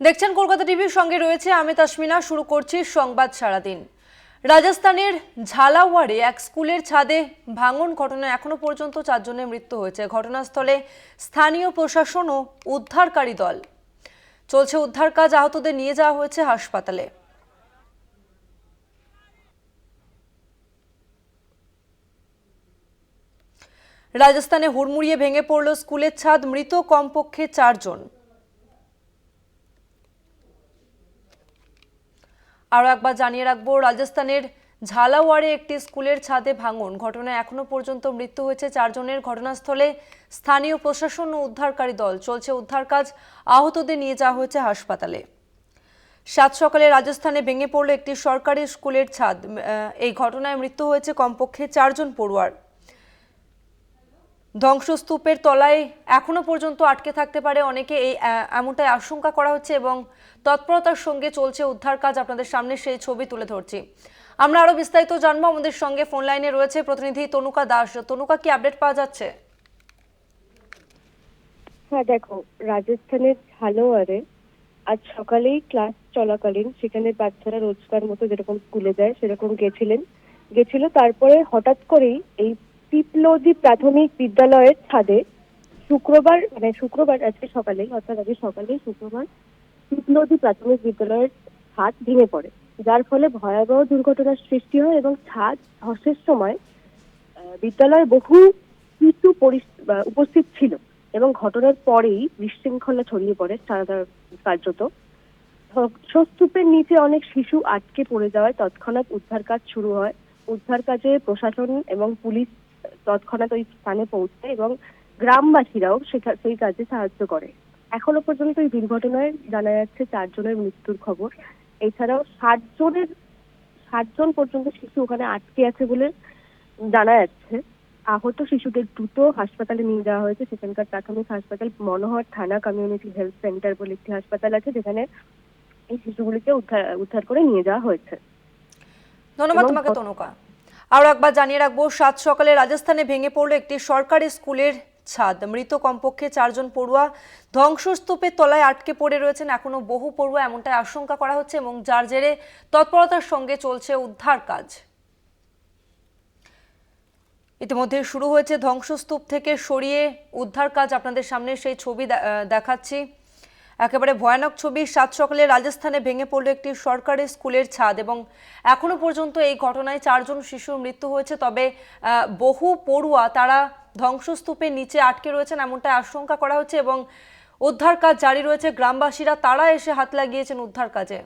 দেখছেন কলকাতা টিভির সঙ্গে রয়েছে আমি তাসমিনা শুরু করছি সংবাদ সারাদিন। রাজস্থানের ঝালাওয়ারে এক স্কুলের ছাদে ভাঙন ঘটনায় এখনও পর্যন্ত চারজনের মৃত্যু হয়েছে। ঘটনাস্থলে স্থানীয় প্রশাসন ও উদ্ধারকারী দল। চলছে উদ্ধার কাজ, আহতদের নিয়ে যাওয়া হয়েছে হাসপাতালে। রাজস্থানে হুড়মুড়িয়ে ভেঙে পড়ল স্কুলের ছাদ, মৃত কমপক্ষে চারজন। আরও একবার জানিয়ে রাখব, রাজস্থানের ঝালাওয়াড়ে একটি স্কুলের ছাদে ভাঙন। ঘটনায় এখনও পর্যন্ত মৃত্যু হয়েছে চারজনের। ঘটনাস্থলে স্থানীয় প্রশাসন ও উদ্ধারকারী দল চলছে উদ্ধার কাজ। আহতদের নিয়ে যাওয়া হয়েছে হাসপাতালে। সাত সকালে রাজস্থানে ভেঙে পড়ল একটি সরকারি স্কুলের ছাদ। এই ঘটনায় মৃত্যু হয়েছে কমপক্ষে চারজন পড়ুয়ার। ধ্বংসস্তূপের তলায় এখনও পর্যন্ত আটকে থাকতে পারে অনেকে। এই এমনটাই আশঙ্কা করা হচ্ছে এবং তৎপরতার সঙ্গে চলছে উদ্ধার কাজ। আপনাদের সামনে সেই ছবি তুলে ধরছি। আমরা আরও বিস্তারিত জানব। আমাদের সঙ্গে ফোন লাইনে রয়েছে প্রতিনিধি তনুকা দাস। তনুকা, কি আপডেট পাওয়া যাচ্ছে? হ্যাঁ দেখো, রাজস্থানের ঝালোয়ারে আজ সকালেই ক্লাস চলাকালীন সেখানে বাচ্চারা রোজকার মতো যেরকম স্কুলে যায় সেরকম গেছিলেন। গেছিল, তারপরে হঠাৎ করেই এই পিপলজি প্রাথমিক বিদ্যালয়ের ছাদে শুক্রবার মানে শুক্রবার আজকে সকালেই অর্থাৎ আজকে সকালেই শুক্রবার পিপলজি প্রাথমিক বিদ্যালয়ের ছাদ ভেঙে পড়ে। যার ফলে ভয়াবহ দুর্ঘটনার সৃষ্টি হয় এবং ছাদ ধসের সময় বিদ্যালয়ে বহু পরিস- উপস্থিত ছিল এবং ঘটনার পরেই বিশৃঙ্খলা ছড়িয়ে পড়ে সারা কার্যত। ধ্বংসস্তূপের নিচে অনেক শিশু আটকে পড়ে যাওয়ায় তৎক্ষণাৎ উদ্ধার কাজ শুরু হয়। উদ্ধার কাজে প্রশাসন এবং পুলিশ তৎক্ষণাৎ ওই স্থানে পৌঁছায় এবং গ্রামবাসীরাও সেই কাজে সাহায্য করে। এখনও পর্যন্ত এই দুর্ঘটনায় জানা যাচ্ছে চারজনের মৃত্যুর খবর। এছাড়াও ষাট জনের ষাট পর্যন্ত শিশু ওখানে আটকে আছে বলে জানা যাচ্ছে। আহত শিশুদের দ্রুত হাসপাতালে নিয়ে যাওয়া হয়েছে। সেখানকার প্রাথমিক হাসপাতাল মনোহর থানা কমিউনিটি হেলথ সেন্টার বলে একটি হাসপাতাল আছে যেখানে এই শিশুগুলিকে উদ্ধার উদ্ধার করে নিয়ে যাওয়া হয়েছে। ধন্যবাদ তোমাকে তনুকা। আরও একবার জানিয়ে রাখব, সাত সকালে রাজস্থানে ভেঙে পড়ল একটি সরকারি স্কুলের ছাদ। মৃত কমপক্ষে চারজন পড়ুয়া ধ্বংসস্তূপের তলায় আটকে পড়ে রয়েছেন। এখনও বহু পড়ুয়া এমনটাই আশঙ্কা করা হচ্ছে এবং যার জেরে তৎপরতার সঙ্গে চলছে উদ্ধার কাজ। ইতিমধ্যে শুরু হয়েছে ধ্বংসস্তূপ থেকে সরিয়ে উদ্ধার কাজ। আপনাদের সামনে সেই ছবি দেখাচ্ছি। একেবারে ভয়ানক ছবি সাত সকালে রাজস্থানে ভেঙে পড়ল একটি সরকারি স্কুলের ছাদ এবং এখনও পর্যন্ত এই ঘটনায় চারজন শিশুর মৃত্যু হয়েছে। তবে বহু পড়ুয়া তারা ধ্বংসস্তূপের নিচে আটকে রয়েছেন এমনটাই আশঙ্কা করা হচ্ছে এবং উদ্ধার কাজ জারি রয়েছে। গ্রামবাসীরা তারা এসে হাত লাগিয়েছেন উদ্ধার কাজে।